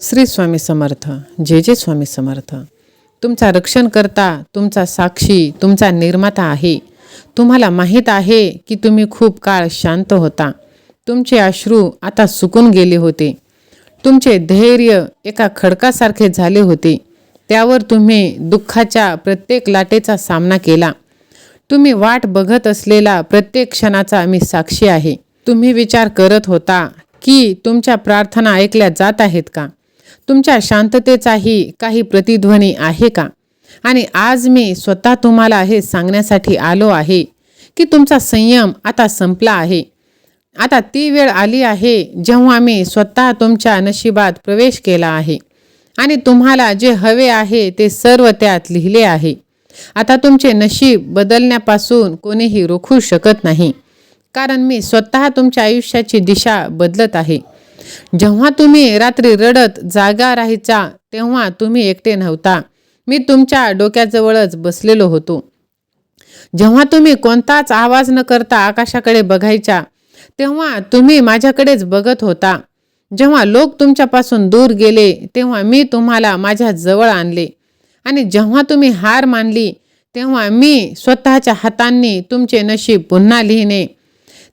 श्री स्वामी समर्थ जे जे स्वामी समर्थ. तुमचा रक्षण करता तुमचा साक्षी तुमचा निर्माता आहे. तुम्हाला माहीत आहे की तुम्ही खूप काळ शांत होता. तुमचे अश्रू आता सुकून गेले होते. तुमचे धैर्य एका खडकासारखे झाले होते. त्यावर तुम्ही दुःखाच्या प्रत्येक लाटेचा सामना केला. तुम्ही वाट बघत असलेला प्रत्येक क्षणाचा मी साक्षी आहे. तुम्ही विचार करत होता की तुमच्या प्रार्थना ऐकल्या जात आहेत का? तुमच्या शांततेचाही काही प्रतिध्वनी आहे का? आणि आज मी स्वतः तुम्हाला हे सांगण्यासाठी आलो आहे की तुमचा संयम आता संपला आहे. आता ती वेळ आली आहे जेव्हा मी स्वतः तुमच्या नशिबात प्रवेश केला आहे. आणि तुम्हाला जे हवे आहे ते सर्व त्यात लिहिले आहे. आता तुमचे नशीब बदलण्यापासून कोणीही रोखू शकत नाही. कारण मी स्वतः तुमच्या आयुष्याची दिशा बदलत आहे. जेव्हा तुम्ही रात्री रडत जागा राहायचा तेव्हा तुम्ही एकटे नव्हता. मी तुमच्या डोक्याजवळच बसलेलो होतो. जेव्हा तुम्ही कोणताच आवाज न करता आकाशाकडे बघायच्या तेव्हा तुम्ही माझ्याकडेच बघत होता. जेव्हा लोक तुमच्यापासून दूर गेले तेव्हा मी तुम्हाला माझ्या जवळ आणले. आणि जेव्हा तुम्ही हार मानली तेव्हा मी स्वतःच्या हातांनी तुमचे नशीब पुन्हा लिहिणे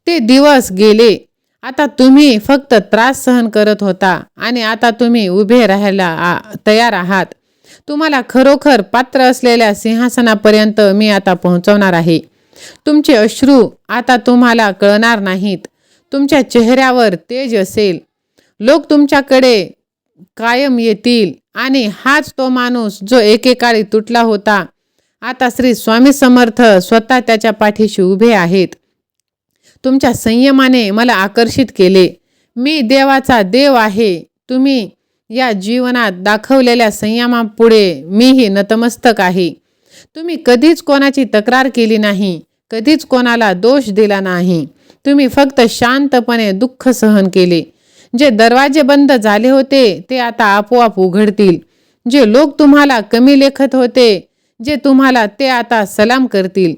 ते दिवस गेले आता तुम्ही फक्त त्रास सहन करत होता आणि आता तुम्ही उभे राहायला आ- तयार आहात. तुम्हाला खरोखर पात्र असलेल्या सिंहासनापर्यंत मी आता पोहोचवणार आहे. तुमचे अश्रू आता तुम्हाला कळणार नाहीत. तुमच्या चेहऱ्यावर तेज असेल. लोक तुमच्याकडे कायम येतील आणि हाच तो माणूस जो एकेकाळी तुटला होता. आता श्री स्वामी समर्थ स्वतः त्याच्या पाठीशी उभे आहेत. तुमच्या संयमाने मला आकर्षित केले. मी देवाचा देव आहे. तुम्ही या जीवनात दाखवलेल्या संयमापुढे मीही नतमस्तक आहे. तुम्ही कधीच कोणाची तक्रार केली नाही. कधीच कोणाला दोष दिला नाही. तुम्ही फक्त शांतपणे दुःख सहन केले. जे दरवाजे बंद झाले होते ते आता आपोआप उघडतील. जे लोक तुम्हाला कमी लेखत होते जे तुम्हाला ते आता सलाम करतील.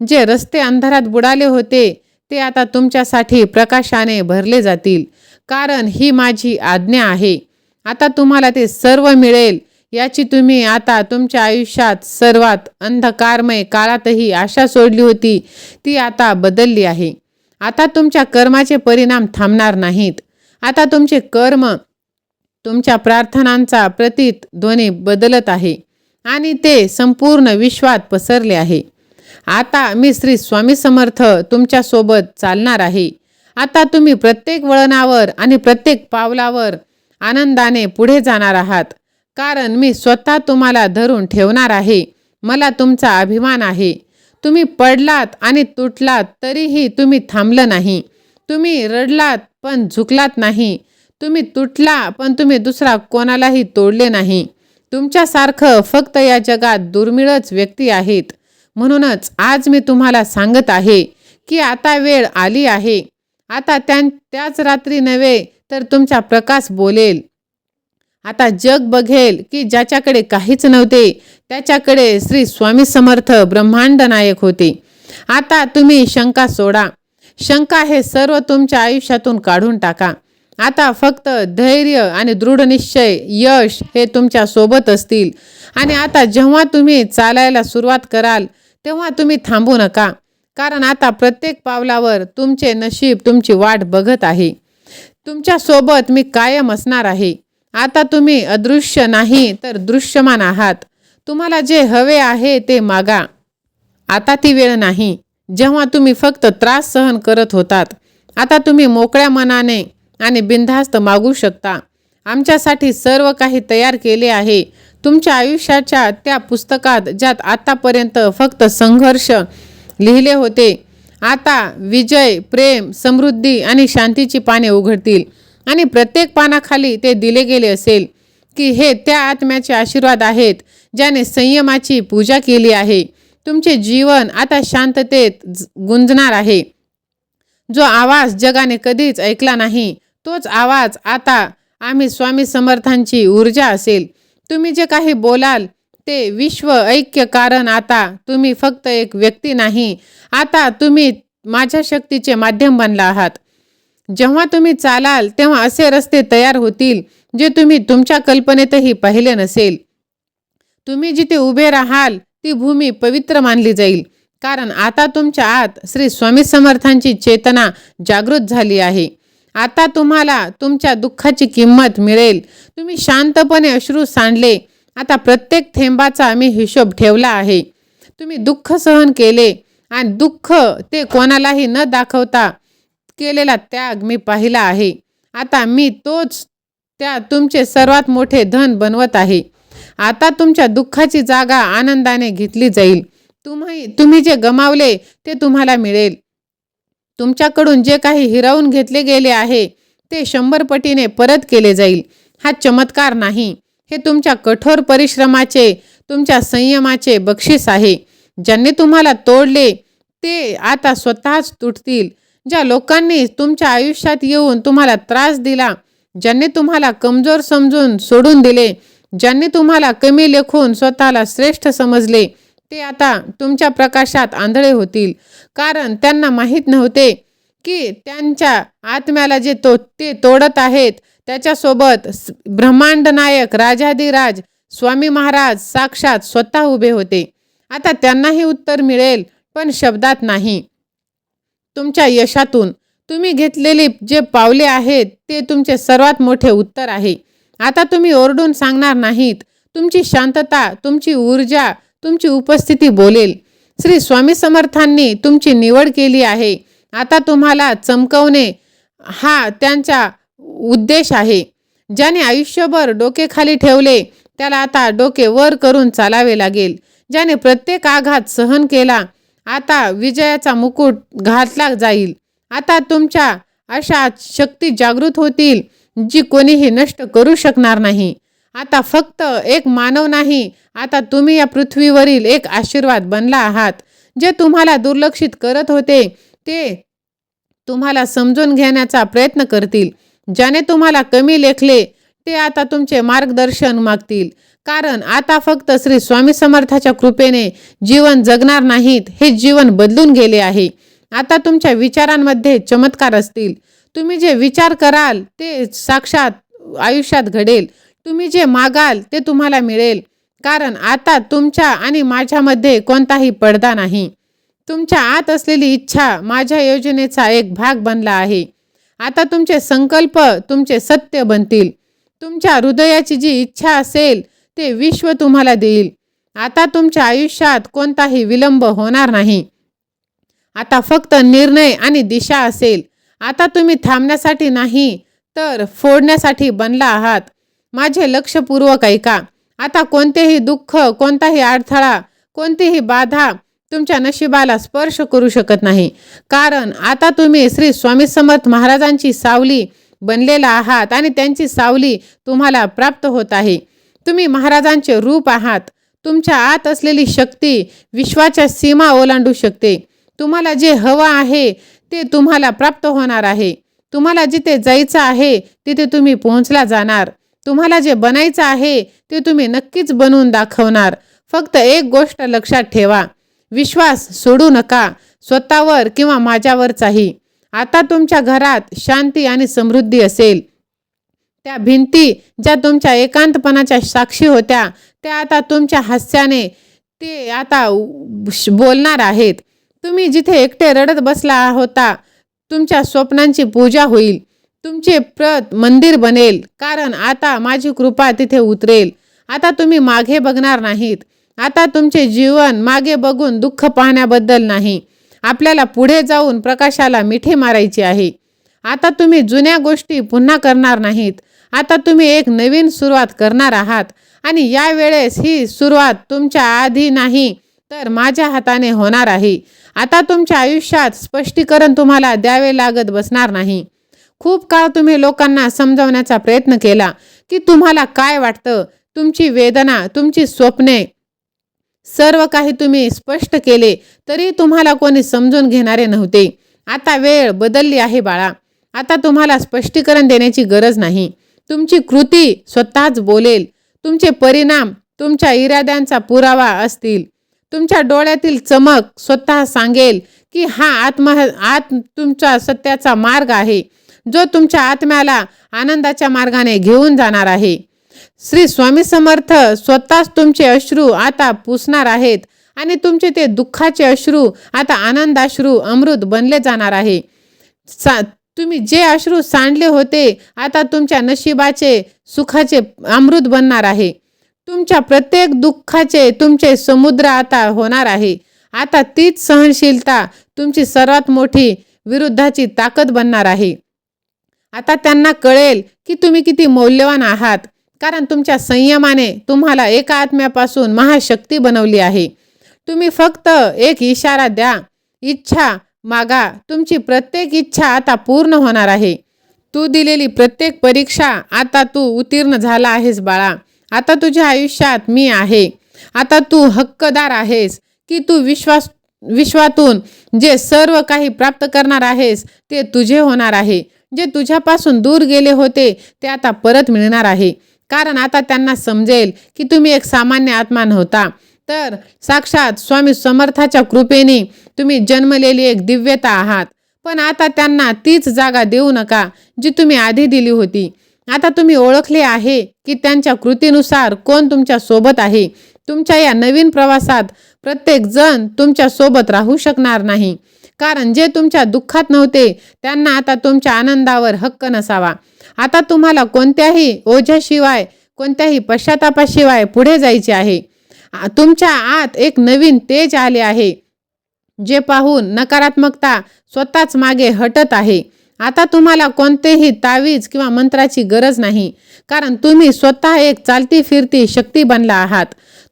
जे रस्ते अंधारात बुडाले होते ते आता तुमच्यासाठी प्रकाशाने भरले जातील. कारण ही माझी आज्ञा आहे. आता तुम्हाला ते सर्व मिळेल. याची तुम्ही आता तुमच्या आयुष्यात सर्वात अंधकारमय काळातही आशा सोडली होती. ती आता बदलली आहे. आता तुमच्या कर्माचे परिणाम थांबणार नाहीत. आता तुमचे कर्म तुमच्या प्रार्थनांचा प्रतीत ध्वनी बदलत आहे. आणि ते संपूर्ण विश्वात पसरले आहे. आता मी श्री स्वामी समर्थ तुमच्यासोबत चालणार आहे. आता तुम्ही प्रत्येक वळणावर आणि प्रत्येक पावलावर आनंदाने पुढे जाणार आहात. कारण मी स्वतः तुम्हाला धरून ठेवणार आहे. मला तुमचा अभिमान आहे. तुम्ही पडलात आणि तुटलात तरीही तुम्ही थांबलं नाही. तुम्ही रडलात पण झुकलात नाही. तुम्ही तुटला पण तुम्ही दुसरा कोणालाही तोडले नाही. तुमच्यासारखं फक्त या जगात दुर्मिळच व्यक्ती आहेत. म्हणूनच आज मी तुम्हाला सांगत आहे की आता वेळ आली आहे. आता त्या त्याच रात्री नव्हे तर तुमचा प्रकाश बोलेल. आता जग बघेल की ज्याच्याकडे काहीच नव्हते त्याच्याकडे श्री स्वामी समर्थ ब्रह्मांड नायक होते. आता तुम्ही शंका सोडा. शंका हे सर्व तुमच्या आयुष्यातून काढून टाका. आता फक्त धैर्य आणि दृढ निश्चय यश हे तुमच्यासोबत असतील. आणि आता जेव्हा तुम्ही चालायला सुरुवात कराल तेव्हा तुम्ही थांबू नका. कारण आता प्रत्येक पावलावर तुमचे नशीब तुमची वाट बघत आहे. तुमच्यासोबत मी कायम असणार आहे. आता तुम्ही अदृश्य नाही तर दृश्यमान आहात. तुम्हाला जे हवे आहे ते मागा. आता ती वेळ नाही. जेव्हा तुम्ही फक्त त्रास सहन करत होतात आता तुम्ही मोकळ्या मनाने आणि बिनधास्त मागू शकता. आमच्यासाठी सर्व काही तयार केले आहे. तुमच्या आयुष्याच्या त्या पुस्तकात ज्यात आतापर्यंत फक्त संघर्ष लिहिले होते आता विजय प्रेम समृद्धी आणि शांतीची पाने उघडतील आणि प्रत्येक पानाखाली ते दिले गेले असेल की हे त्या आत्म्याचे आशीर्वाद आहेत ज्याने संयमाची पूजा केली आहे. तुमचे जीवन आता शांततेत ज- गुंजणार आहे. जो आवाज जगाने कधीच ऐकला नाही तोच आवाज आता आम्ही स्वामी समर्थांची ऊर्जा असेल. तुम्ही जे काही बोलाल ते विश्व ऐक्य कारण आता तुम्ही फक्त एक व्यक्ती नाही. आता तुम्ही माझ्या शक्तीचे माध्यम बनला आहात. जेव्हा तुम्ही चालाल तेव्हा असे रस्ते तयार होतील जे तुम्ही तुमच्या कल्पनेतही पाहिले नसेल. तुम्ही जिथे उभे राहाल ती भूमी पवित्र मानली जाईल. कारण आता तुमच्या आत श्री स्वामी समर्थांची चेतना जागृत झाली आहे. आता तुम्हाला तुमच्या दुःखाची किंमत मिळेल. तुम्ही शांतपणे अश्रू सांडले. आता प्रत्येक थेंबाचा मी हिशोब ठेवला आहे. तुम्ही दुःख सहन केले आणि दुःख ते कोणालाही न दाखवता केलेला त्याग मी पाहिला आहे. आता मी तोच त्या तुमचे सर्वात मोठे धन बनवत आहे. आता तुमच्या दुःखाची जागा आनंदाने घेतली जाईल. तुम्ही तुम्ही जे गमावले ते तुम्हाला मिळेल. तुमच्याकडून जे काही हिरावून घेतले गेले आहे ते शंभर पटीने परत केले जाईल. हा चमत्कार नाही. हे तुमच्या कठोर परिश्रमाचे तुमच्या संयमाचे बक्षीस आहे. ज्यांनी तुम्हाला तोडले ते आता स्वतःच तुटतील. ज्या लोकांनी तुमच्या आयुष्यात येऊन तुम्हाला त्रास दिला ज्यांनी तुम्हाला कमजोर समजून सोडून दिले ज्यांनी तुम्हाला कमी लेखून स्वतःला श्रेष्ठ समजले ते आता तुमच्या प्रकाशात आंधळे होतील. कारण त्यांना माहीत नव्हते की त्यांच्या आत्म्याला जे तो ते तोडत आहेत त्याच्यासोबत ब्रह्मांड नायक राजाधिराज स्वामी महाराज साक्षात स्वतः उभे होते. आता त्यांनाही उत्तर मिळेल पण शब्दात नाही. तुमच्या यशातून तुम्ही घेतलेली जे पावले आहेत ते तुमचे सर्वात मोठे उत्तर आहे. आता तुम्ही ओरडून सांगणार नाहीत. तुमची शांतता तुमची ऊर्जा तुमची उपस्थिती बोलेल. श्री स्वामी समर्थांनी तुमची निवड केली आहे. आता तुम्हाला चमकवणे हा त्यांचा उद्देश आहे. ज्याने आयुष्यभर डोके खाली ठेवले त्याला आता डोके वर करून चालावे लागेल. ज्याने प्रत्येक आघात सहन केला आता विजयाचा मुकुट घातला जाईल. आता तुमच्या अशा शक्ती जागृत होतील जी कोणीही नष्ट करू शकणार नाही. आता फक्त एक मानव नाही आता तुम्ही या पृथ्वीवरील एक आशीर्वाद बनला आहात जे तुम्हाला दुर्लक्षित करत होते ते तुम्हाला समजून घेण्याचा प्रयत्न करतील. ज्याने तुम्हाला कमी लेखले ते आता तुमचे मार्गदर्शन मागतील. कारण आता फक्त श्री स्वामी समर्थाच्या कृपेने जीवन जगणार नाहीत हे जीवन बदलून गेले आहे. आता तुमच्या विचारांमध्ये चमत्कार असतील. तुम्ही जे विचार कराल ते साक्षात आयुष्यात घडेल. तुम्ही जे मागाल ते तुम्हाला मिळेल. कारण आता तुमच्या आणि माझ्यामध्ये कोणताही पडदा नाही. तुमच्या आत असलेली इच्छा माझ्या योजनेचा एक भाग बनला आहे. आता तुमचे संकल्प तुमचे सत्य बनतील. तुमच्या हृदयाची जी इच्छा असेल ते विश्व तुम्हाला देईल. आता तुमच्या आयुष्यात कोणताही विलंब होणार नाही. आता फक्त निर्णय आणि दिशा असेल. आता तुम्ही थांबण्यासाठी नाही तर फोडण्यासाठी बनला आहात. माझे लक्षपूर्वक ऐका. आता कोणतेही दुःख कोणताही अडथळा कोणतीही बाधा तुमच्या नशिबाला स्पर्श करू शकत नाही. कारण आता तुम्ही श्री स्वामी समर्थ महाराजांची सावली बनलेला आहात आणि त्यांची सावली तुम्हाला प्राप्त होत आहे. तुम्ही महाराजांचे रूप आहात. तुमच्या आत असलेली शक्ती विश्वाच्या सीमा ओलांडू शकते. तुम्हाला जे हवं आहे ते तुम्हाला प्राप्त होणार आहे. तुम्हाला जिथे जायचं आहे तिथे तुम्ही पोहोचला जाणार. तुम्हाला जे बनायचं आहे ते तुम्ही नक्कीच बनवून दाखवणार. फक्त एक गोष्ट लक्षात ठेवा. विश्वास सोडू नका. स्वतःवर किंवा माझ्यावरचाही. आता तुमच्या घरात शांती आणि समृद्धी असेल. त्या भिंती ज्या तुमच्या एकांतपणाच्या साक्षी होत्या त्या आता तुमच्या हास्याने ते आता बोलणार आहेत. तुम्ही जिथे एकटे रडत बसला होता तुमच्या स्वप्नांची पूजा होईल. तुमचे प्रत मंदिर बनेल कारण आता माझी कृपा तिथे उतरेल. आता तुम्ही मागे बघणार नाहीत. आता तुमचे जीवन मागे बघून दुःख पाहण्याबद्दल नाही. आपल्याला पुढे जाऊन प्रकाशाला मिठी मारायची आहे. आता तुम्ही जुन्या गोष्टी पुन्हा करणार नाहीत. आता तुम्ही एक नवीन सुरुवात करणार आहात. आणि यावेळेस ही सुरुवात तुमच्या आधी नाही तर माझ्या हाताने होणार आहे. आता तुमच्या आयुष्यात स्पष्टीकरण तुम्हाला द्यावे लागत बसणार नाही. खूप काळ तुम्ही लोकांना समजावण्याचा प्रयत्न केला की तुम्हाला काय वाटतं? तुमची वेदना तुमची स्वप्ने सर्व काही तुम्ही स्पष्ट केले तरी तुम्हाला कोणी समजून घेणारे नव्हते. आता वेळ बदलली आहे बाळा. आता तुम्हाला स्पष्टीकरण देण्याची गरज नाही. तुमची कृती स्वतःच बोलेल. तुमचे परिणाम तुमच्या इराद्यांचा पुरावा असतील. तुमच्या डोळ्यातील चमक स्वतः सांगेल की हा आत्म आत तुमचा सत्याचा मार्ग आहे. जो तुमच्या आत्म्याला आनंदाच्या मार्गाने घेऊन जाणार आहे. श्री स्वामी समर्थ स्वतःच तुमचे अश्रू आता पुसणार आहेत आणि तुमचे ते दुःखाचे अश्रू आता आनंदाश्रू अमृत बनले जाणार आहे. सा तुम्ही जे अश्रू सांडले होते आता तुमच्या नशिबाचे सुखाचे अमृत बनणार आहे. तुमच्या प्रत्येक दुःखाचे तुमचे समुद्र आता होणार आहे. आता तीच सहनशीलता तुमची सर्वात मोठी विरुद्धाची ताकद बनणार आहे. आता त्यांना कळेल की तुम्ही किती मौल्यवान आहात. कारण तुमच्या संयमाने तुम्हाला एका आत्म्यापासून महाशक्ती बनवली आहे. तुम्ही फक्त एक इशारा द्या. इच्छा मागा. तुमची प्रत्येक इच्छा आता पूर्ण होणार आहे. तू दिलेली प्रत्येक परीक्षा आता तू उत्तीर्ण झाला आहेस बाळा. आता तुझ्या आयुष्यात मी आहे. आता तू हक्कदार आहेस की तू विश्वास विश्वातून जे सर्व काही प्राप्त करणार आहेस ते तुझे होणार आहे. जे तुझ्यापासून दूर गेले होते ते आता परत मिळणार आहे. कारण आता त्यांना समजेल की तुम्ही एक सामान्य आत्मा नव्हता. तर साक्षात स्वामी समर्थाच्या कृपेने तुम्ही जन्मलेली एक दिव्यता आहात. पण आता त्यांना तीच जागा देऊ नका जी तुम्ही आधी दिली होती. आता तुम्ही ओळखले आहे की त्यांच्या कृतीनुसार कोण तुमच्यासोबत आहे. तुमच्या या नवीन प्रवासात प्रत्येक जण तुमच्यासोबत राहू शकणार नाही. कारण जे तुमच्या दुःखात नव्हते त्यांना आता तुमच्या आनंदावर हक्क नसावा. आता तुम्हाला कोणत्याही ओझ्याशिवाय कोणत्याही पश्चातापाशिवाय पुढे जायचे आहे. तुमच्या आत एक नवीन तेज आले आहे जे पाहून नकारात्मकता स्वतःच मागे हटत आहे. आता तुम्हाला कोणतेही तावीज किंवा मंत्राची गरज नाही. कारण तुम्ही स्वतः एक चालती फिरती शक्ती बनला आहात.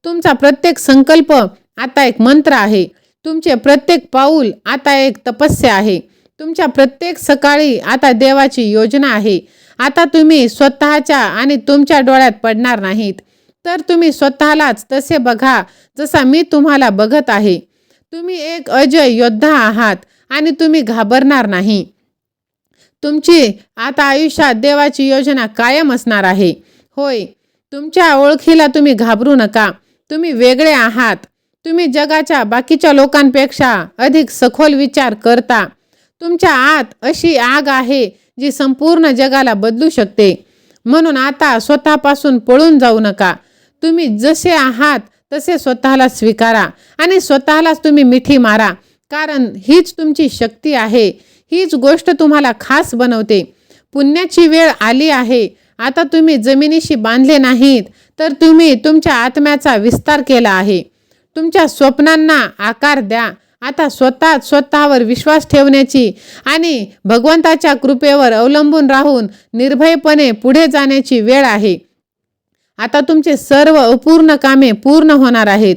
तुमचा प्रत्येक संकल्प आता एक मंत्र आहे. तुमचे प्रत्येक पाऊल आता एक तपस्या आहे. तुमच्या प्रत्येक सकाळी आता देवाची योजना आहे. आता तुम्ही स्वतःच्या आणि तुमच्या डोळ्यात पडणार नाहीत. तर तुम्ही स्वतःलाच तसे बघा जसा मी तुम्हाला बघत आहे. तुम्ही एक अजय योद्धा आहात आणि तुम्ही घाबरणार नाही. तुमची आता आयुष्यात देवाची योजना कायम असणार आहे. होय तुमच्या ओळखीला तुम्ही घाबरू नका. तुम्ही वेगळे आहात. तुम्ही जगाच्या बाकीच्या लोकांपेक्षा अधिक सखोल विचार करता. तुमच्या आत अशी आग आहे जी संपूर्ण जगाला बदलू शकते. म्हणून आता स्वतःपासून पळून जाऊ नका. तुम्ही जसे आहात तसे स्वतःला स्वीकारा आणि स्वतःलाच तुम्ही मिठी मारा. कारण हीच तुमची शक्ती आहे. हीच गोष्ट तुम्हाला खास बनवते. पुण्याची वेळ आली आहे. आता तुम्ही जमिनीशी बांधले नाहीत. तर तुम्ही तुमच्या आत्म्याचा विस्तार केला आहे. तुमच्या स्वप्नांना आकार द्या. आता स्वतः स्वतःवर विश्वास ठेवण्याची आणि भगवंताच्या कृपेवर अवलंबून राहून निर्भयपणे पुढे जाण्याची वेळ आहे. आता तुमचे सर्व अपूर्ण कामे पूर्ण होणार आहेत.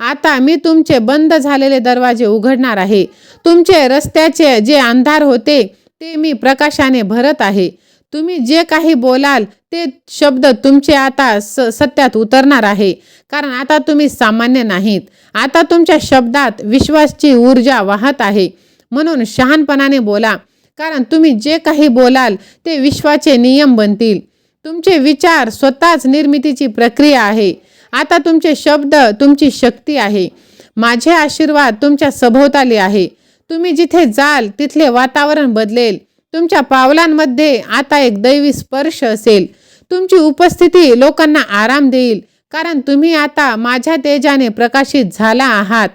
आता मी तुमचे बंद झालेले दरवाजे उघडणार आहे. तुमचे रस्त्याचे जे अंधार होते ते मी प्रकाशाने भरत आहे. तुम्ही जे काही बोलाल ते शब्द तुमचे आता स सत्यात उतरणार आहे. कारण आता तुम्ही सामान्य नाहीत. आता तुमच्या शब्दात विश्वासची ऊर्जा वाहत आहे. म्हणून शहाणपणाने बोला. कारण तुम्ही जे काही बोलाल ते विश्वाचे नियम बनतील. तुमचे विचार स्वतःच निर्मितीची प्रक्रिया आहे. आता तुमचे शब्द तुमची शक्ती आहे. माझे आशीर्वाद तुमच्या सभोवताली आहे. तुम्ही जिथे जाल तिथले वातावरण बदलेल. तुमच्या पावलांमध्ये आता एक दैवी स्पर्श असेल. तुमची उपस्थिती लोकांना आराम देईल. कारण तुम्ही आता माझ्या तेजाने प्रकाशित झाला आहात.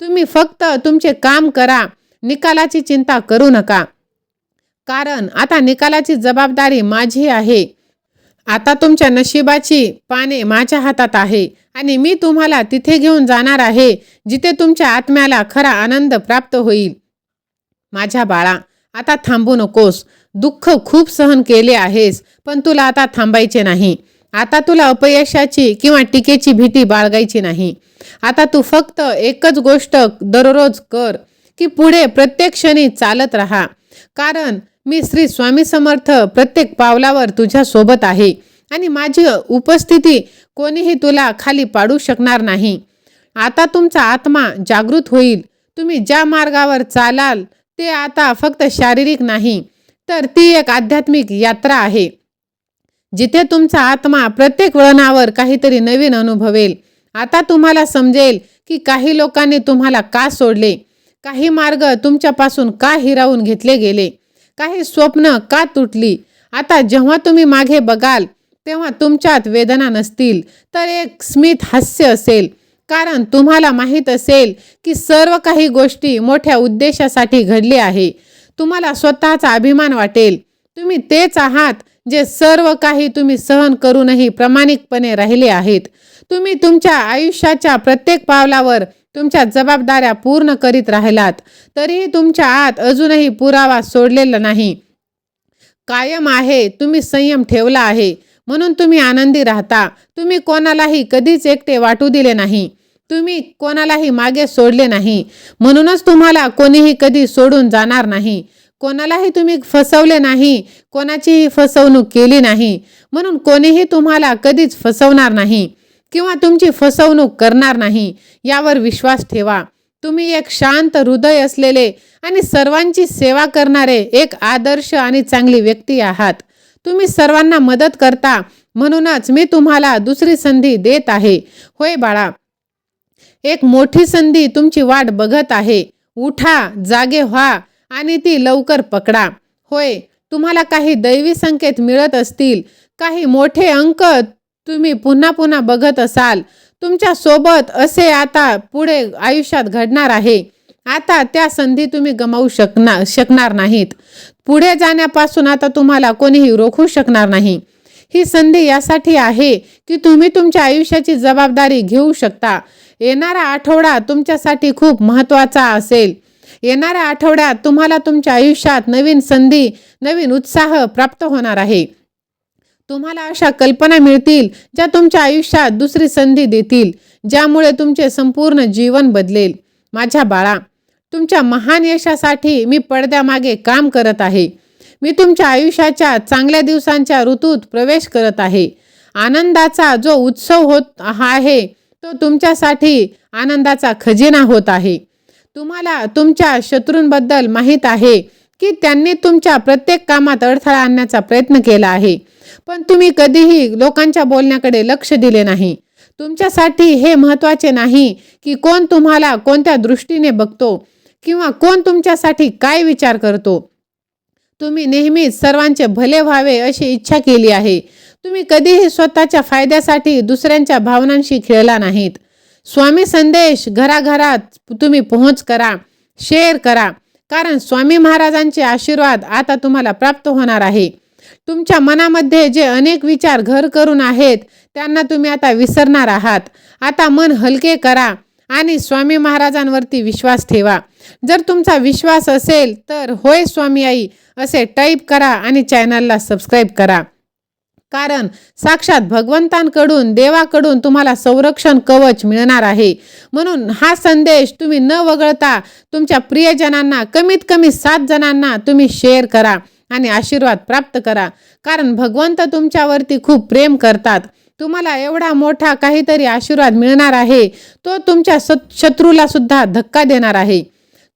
तुम्ही फक्त तुमचे काम करा. निकालाची चिंता करू नका. कारण आता निकालाची जबाबदारी माझी आहे. आता तुमच्या नशिबाची पाने माझ्या हातात आहे आणि मी तुम्हाला तिथे घेऊन जाणार आहे जिथे तुमच्या आत्म्याला खरा आनंद प्राप्त होईल. माझ्या बाळा आता थांबू नकोस. दुःख खूप सहन केले आहेस पण तुला आता थांबायचे नाही. आता तुला अपयशाची किंवा टीकेची भीती बाळगायची नाही. आता तू फक्त एकच गोष्ट दररोज कर की पुढे प्रत्येक क्षणी चालत राहा. कारण मी श्री स्वामी समर्थ प्रत्येक पावलावर तुझ्या सोबत आहे आणि माझी उपस्थिती कोणीही तुला खाली पाडू शकणार नाही. आता तुमचा आत्मा जागृत होईल. तुम्ही ज्या मार्गावर चालाल ते आता फक्त शारीरिक नाही तर ती एक आध्यात्मिक यात्रा आहे जिथे तुमचा आत्मा प्रत्येक वळणावर काहीतरी नवीन अनुभवेल. आता तुम्हाला समजेल की काही लोकांनी तुम्हाला का सोडले काही मार्ग तुमच्यापासून का हिरावून घेतले गेले काही स्वप्न का तुटली. आता जेव्हा तुम्ही मागे बघाल तेव्हा तुमच्यात वेदना नसतील तर एक स्मित हास्य असेल. कारण तुम्हाला माहीत असेल की सर्व काही गोष्टी मोठ्या उद्देशासाठी घडली आहे. तुम्हाला स्वतःचा अभिमान वाटेल. तुम्ही तेच आहात जे सर्व काही तुम्ही सहन करूनही प्रामाणिकपणे राहिले आहेत. तुम्ही तुमच्या आयुष्याच्या प्रत्येक पावलावर तुमच्या जबाबदाऱ्या पूर्ण करीत राहिलात. तरीही तुमच्या आत अजूनही पुरावा सोडलेला नाही. कायम आहे तुम्ही संयम ठेवला आहे. म्हणून तुम्ही आनंदी राहता. तुम्ही कोणालाही कधीच एकटे वाटू दिले नाही. तुम्ही कोणालाही मागे सोडले नाही. म्हणूनच तुम्हाला कोणीही कधी सोडून जाणार नाही. कोणालाही तुम्ही फसवले नाही. कोणाचीही फसवणूक केली नाही. म्हणून कोणीही तुम्हाला कधीच फसवणार नाही. किंवा तुमची फसवणूक करणार नाही. यावर विश्वास ठेवा. तुम्ही एक शांत हृदय असलेले आणि सर्वांची सेवा करणारे एक आदर्श आणि चांगली व्यक्ती आहात. तुम्ही सर्वांना मदत करता. म्हणूनच मी तुम्हाला दुसरी संधी देत आहे. होय बाळा एक मोठी संधी तुमची वाट बघत आहे. उठा जागे व्हा आणि ती लवकर पकडा. होय तुम्हाला काही दैवी संकेत मिळत असतील. काही मोठे अंक तुम्ही पुन्हा पुन्हा बघत असाल. तुमच्यासोबत असे आता पुढे आयुष्यात घडणार आहे. आता त्या संधी तुम्ही गमावू शकणार शकणार नाहीत. पुढे जाण्यापासून आता तुम्हाला कोणीही रोखू शकणार नाही. ही संधी यासाठी आहे की तुम्ही तुमच्या आयुष्याची जबाबदारी घेऊ शकता. येणारा आठवडा तुमच्यासाठी खूप महत्त्वाचा असेल. येणाऱ्या आठवड्यात तुम्हाला तुमच्या आयुष्यात नवीन संधी नवीन उत्साह प्राप्त होणार आहे. तुम्हाला अशा कल्पना मिळतील ज्या तुमच्या आयुष्यात दुसरी संधी देतील ज्यामुळे तुमचे संपूर्ण जीवन बदलेल. माझ्या बाळा तुमच्या महान यशासाठी मी पडद्यामागे काम करत आहे. मी तुमच्या आयुष्याच्या चांगल्या दिवसांच्या ऋतूत प्रवेश करत आहे. आनंदाचा जो उत्सव होत आहे तो तुमच्यासाठी आनंदाचा खजिना होत आहे. तुम्हाला तुमच्या शत्रूंबद्दल माहीत आहे की त्यांनी तुमच्या प्रत्येक कामात अडथळा आणण्याचा प्रयत्न केला आहे. पण तुम्ही कधीही लोकांच्या बोलण्याकडे लक्ष दिले नाही. तुमच्यासाठी हे महत्त्वाचे नाही की कोण तुम्हाला कोणत्या दृष्टीने बघतो किंवा कोण तुमच्यासाठी काय विचार करतो. तुम्ही नेहमीच सर्वांचे भले व्हावे अशी इच्छा केली आहे. तुम्ही कधीही स्वतःच्या फायद्यासाठी दुसऱ्यांच्या भावनांशी खेळला नाहीत. स्वामी संदेश घराघरात तुम्ही पोहोच करा शेअर करा. कारण स्वामी महाराजांचे आशीर्वाद आता तुम्हाला प्राप्त होणार आहे. तुमच्या मनामध्ये जे अनेक विचार घर करून आहेत त्यांना तुम्ही आता विसरणार आहात. आता मन हलके करा. आणि स्वामी महाराजांवरती विश्वास ठेवा. जर तुमचा विश्वास असेल तर होय स्वामी आई असे टाईप करा आणि चॅनलला सबस्क्राईब करा. कारण साक्षात भगवंतांकडून देवाकडून तुम्हाला संरक्षण कवच मिळणार आहे. म्हणून हा संदेश तुम्ही न वगळता तुमच्या प्रियजनांना कमीत कमी सात जणांना तुम्ही शेअर करा आणि आशीर्वाद प्राप्त करा. कारण भगवंत तुमच्यावरती खूप प्रेम करतात. तुम्हाला एवढा मोठा काहीतरी आशीर्वाद मिळणार आहे. तो तुमच्या सत शत्रूला सुद्धा धक्का देणार आहे.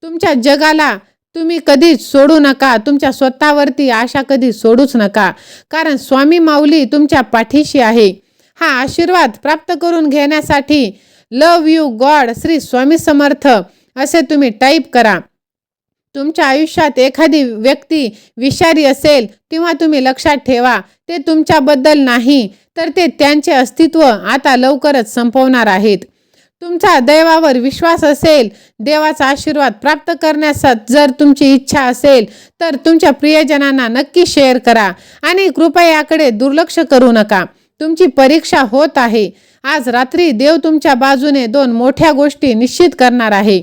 तुमच्या जगाला तुम्ही कधीच सोडू नका. तुमच्या स्वतःवरती आशा कधी सोडूच नका. कारण स्वामी माऊली तुमच्या पाठीशी आहे. हा आशीर्वाद प्राप्त करून घेण्यासाठी love you god Shri Swami Samarth असे तुम्ही टाईप करा. तुमच्या आयुष्यात एखादी व्यक्ती विषारी असेल किंवा तुम्ही लक्षात ठेवा. ते तुमच्याबद्दल नाही. तर ते त्यांचे अस्तित्व आता लवकरच संपवणार आहेत. तुमचा दैवावर विश्वास असेल देवाचा आशीर्वाद प्राप्त करण्यास जर तुमची इच्छा असेल तर तुमच्या प्रियजनांना नक्की शेअर करा आणि कृपया याकडे दुर्लक्ष करू नका. तुमची परीक्षा होत आहे. आज रात्री देव तुमच्या बाजूने दोन मोठ्या गोष्टी निश्चित करणार आहे.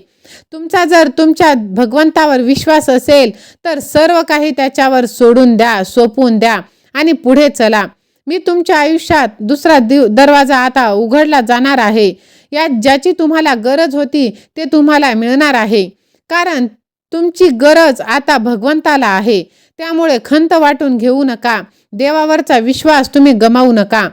तुमचा जर तुमच्या भगवंतावर विश्वास असेल तर सर्व काही त्याच्यावर सोडून द्या सोपून द्या आणि पुढे चला. मी तुमच्या आयुष्यात दुसरा दिव दरवाजा आता उघडला जाणार आहे. यात ज्याची तुम्हाला गरज होती ते तुम्हाला मिळणार आहे. कारण तुमची गरज आता भगवंताला आहे. त्यामुळे खंत वाटून घेऊ नका. देवावरचा विश्वास तुम्ही गमावू नका.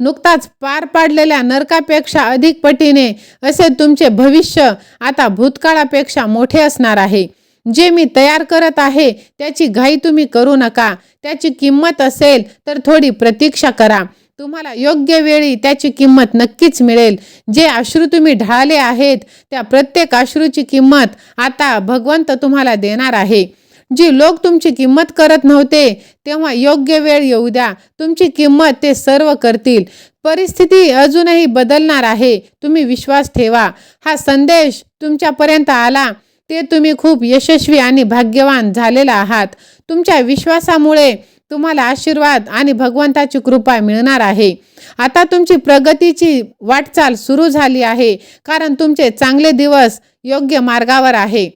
नुकताच पार पाडलेल्या नरकापेक्षा अधिक पटीने असे तुमचे भविष्य आता भूतकाळापेक्षा मोठे असणार आहे. जे मी तयार करत आहे त्याची घाई तुम्ही करू नका. त्याची किंमत असेल तर थोडी प्रतीक्षा करा. तुम्हाला योग्य वेळी त्याची किंमत नक्कीच मिळेल. जे अश्रू तुम्ही ढाळले आहेत त्या प्रत्येक अश्रूची किंमत आता भगवंत तुम्हाला देणार आहे. जी लोक तुमची किंमत करत नव्हते तेव्हा योग्य वेळ येऊ द्या. तुमची किंमत ते सर्व करतील. परिस्थिती अजूनही बदलणार आहे. तुम्ही विश्वास ठेवा. हा संदेश तुमच्यापर्यंत आला. ते तुम्ही खूप यशस्वी आणि भाग्यवान झालेला आहात. तुमच्या विश्वासामुळे तुम्हाला आशीर्वाद आणि भगवंताची कृपा मिळणार आहे. आता तुमची प्रगतीची वाटचाल सुरू झाली आहे कारण तुमचे चांगले दिवस योग्य मार्गावर आहे.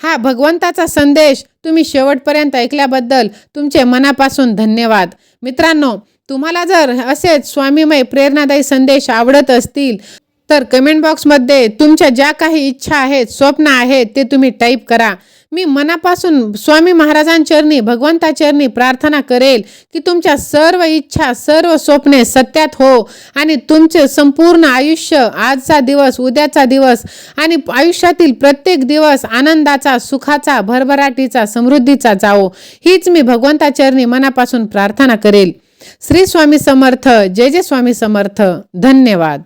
हा भगवंताचा संदेश तुम्ही शेवटपर्यंत ऐकल्याबद्दल तुमचे मनापासून धन्यवाद. मित्रांनो तुम्हाला जर असेच स्वामीमय प्रेरणादायी संदेश आवडत असतील तर कमेंट बॉक्समध्ये तुमच्या ज्या काही इच्छा आहेत स्वप्न आहेत ते तुम्ही टाईप करा. मी मनापासून स्वामी महाराजांचरणी भगवंताचरणी प्रार्थना करेल की तुमच्या सर्व इच्छा सर्व स्वप्ने सत्यात हो आणि तुमचे संपूर्ण आयुष्य आजचा दिवस उद्याचा दिवस आणि आयुष्यातील प्रत्येक दिवस आनंदाचा सुखाचा भरभराटीचा समृद्धीचा जावो. हीच मी भगवंताचरणी मनापासून प्रार्थना करेल. श्री स्वामी समर्थ जय जय स्वामी समर्थ. धन्यवाद.